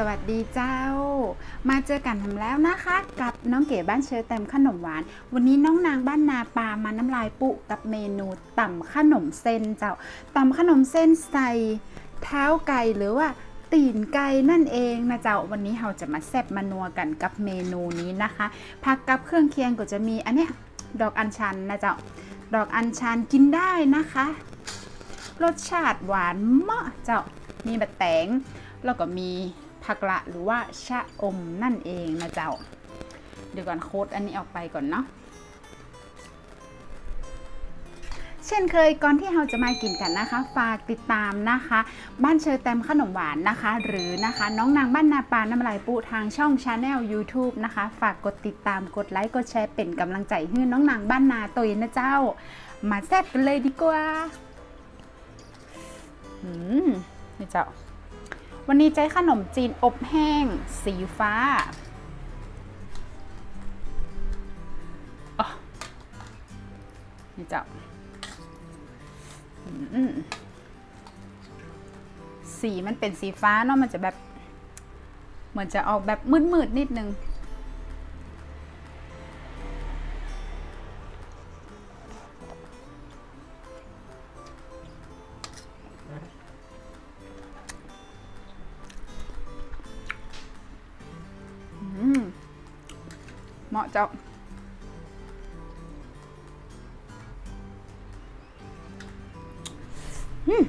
สวัสดีเจ้า มาเจอกันทำแล้วนะคะ กับน้องเก๋บ้านเชอแตมขนมหวาน วันนี้น้องนางบ้านนาปามาน้ำลายปุกับเมนูต่ำขนมเส้นเจ้าต่ำขนมเส้นใส่เท้าไก่หรือว่าตีนไก่นั่นเองนะเจ้าวันนี้เราจะมาแซ่บมานัวกันกับเมนูนี้นะคะผักกับเครื่องเคียงก็จะมีอันเนี้ยดอกอัญชันนะเจ้าดอกอัญชันกินได้นะคะ รสชาติหวานมากเจ้ามีบะแตงแล้วก็มี ผักละหรือว่าชะอมนั่นเองนะเจ้า เดี๋ยวก่อนโค้ดอันนี้ออกไปก่อนเนาะเช่นเคยก่อนที่เราจะมากินกันนะคะ ฝากติดตามนะคะ บ้านเชอแตมขนมหวานนะคะ หรือนะคะ น้องนางบ้านนาปาน้ำลายปูทางช่องชาแนล YouTube นะคะ ฝากกดติดตามกดไลค์กดแชร์เป็นกำลังใจให้น้องนางบ้านนาตัวเองนะเจ้า มาแซ่บกันเลยดีกว่าอืมนี่เจ้า วันนี้ใจขนมจีนอบแห้ง สีฟ้าอ๋อนี่เจ้าอืมสีมันเป็นสีฟ้าเนาะมันจะแบบ เหมือนจะออกแบบมืดๆนิดนึง มาะเจ้าอืม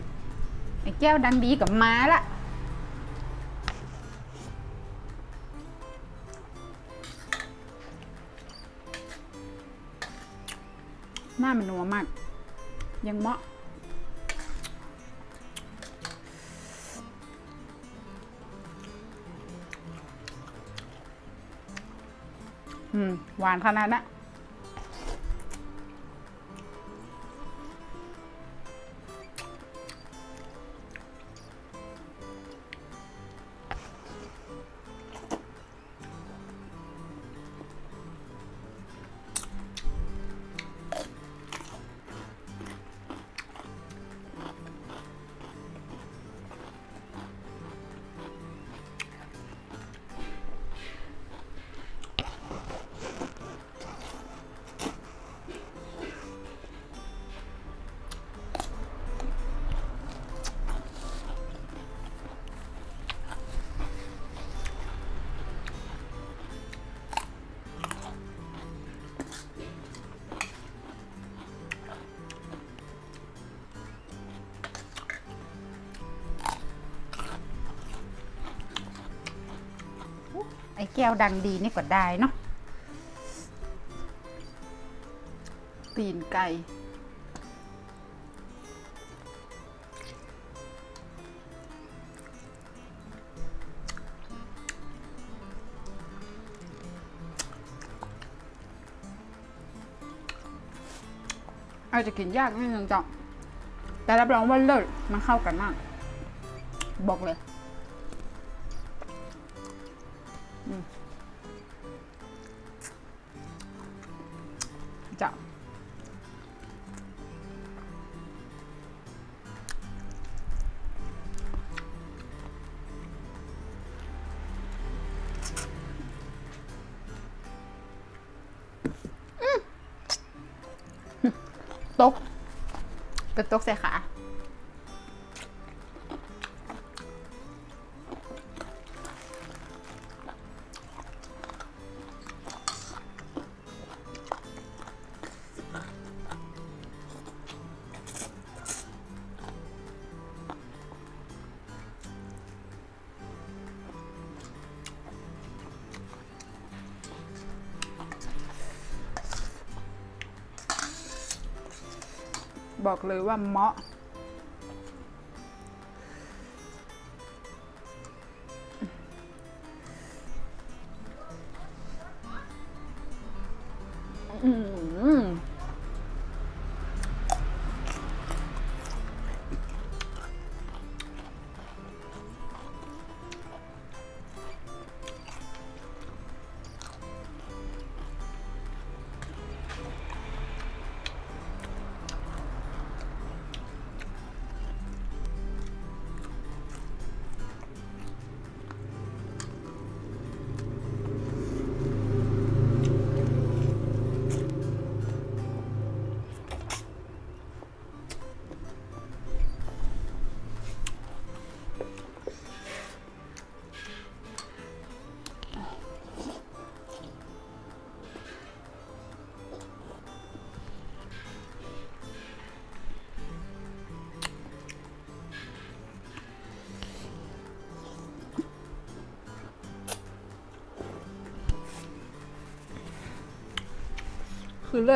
ไอ้แก้วดังดีกับม้าละหน้ามันนัวมาก ยังเหมาะ อืมหวานขนาดนั้น ไอ้แก้วดังดีนี่ก็ได้เนาะตีนไก่อาจจะกินยากนิดนึงจ้ะแต่รับรองว่าเลิศมันเข้ากันมาก บอกเลย จ้ะอืมตกกระตกใส่ขา บอกเลยว่าเหมาะ คือเ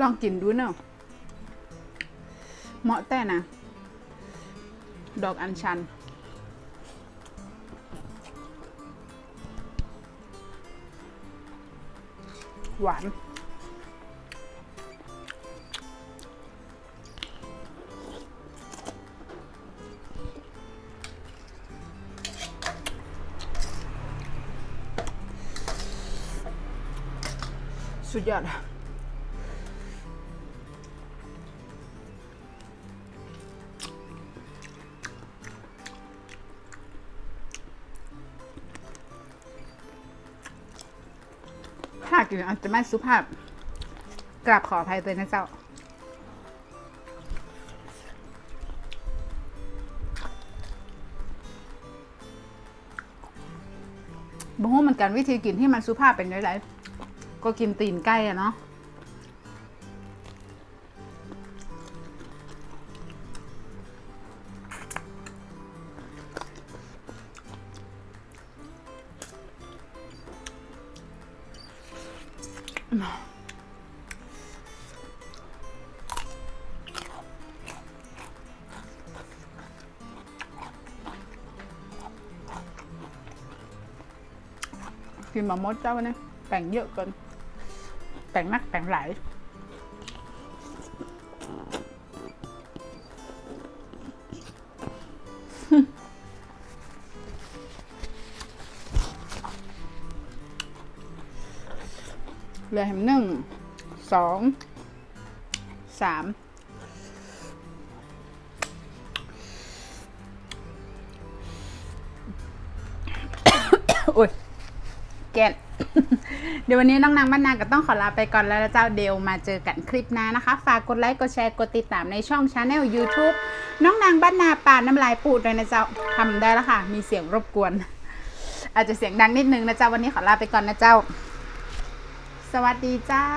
ลิศอะลองกินดูเนาะเหมาะแต่นะ ดอกอัญชัน หวาน สุดยอดอะากินอาจจะไม่สุภาพ กราบขออภัยเลยนะเจ้า บ่ฮู้เหมือนกันวิธีกินที่มันสุภาพเป็นไรๆก็กินตีนไก่อะเนาะ กินมามดเจ้าเนี่ยแต่งเยอะเกินแต่งนักแต่งหลาย เหลือแหมหนึ่งสองสามโอ้ยแกนเดี๋ยววันนี้น้องนางบ้านนาก็ต้องขอลาไปก่อนแล้วเจ้าเดวมาเจอกันคลิปหน้านะคะ ฝากกดไลค์กดแชร์กดติดตามในช่องชาแนล YouTube น้องนางบ้านนาป่าน้ำลายปูดด้วยนะเจ้าทำได้แล้วค่ะ มีเสียงรบกวน อาจจะเสียงดังนิดนึงนะเจ้าวันนี้ขอลาไปก่อนนะเจ้า สวัสดีเจ้า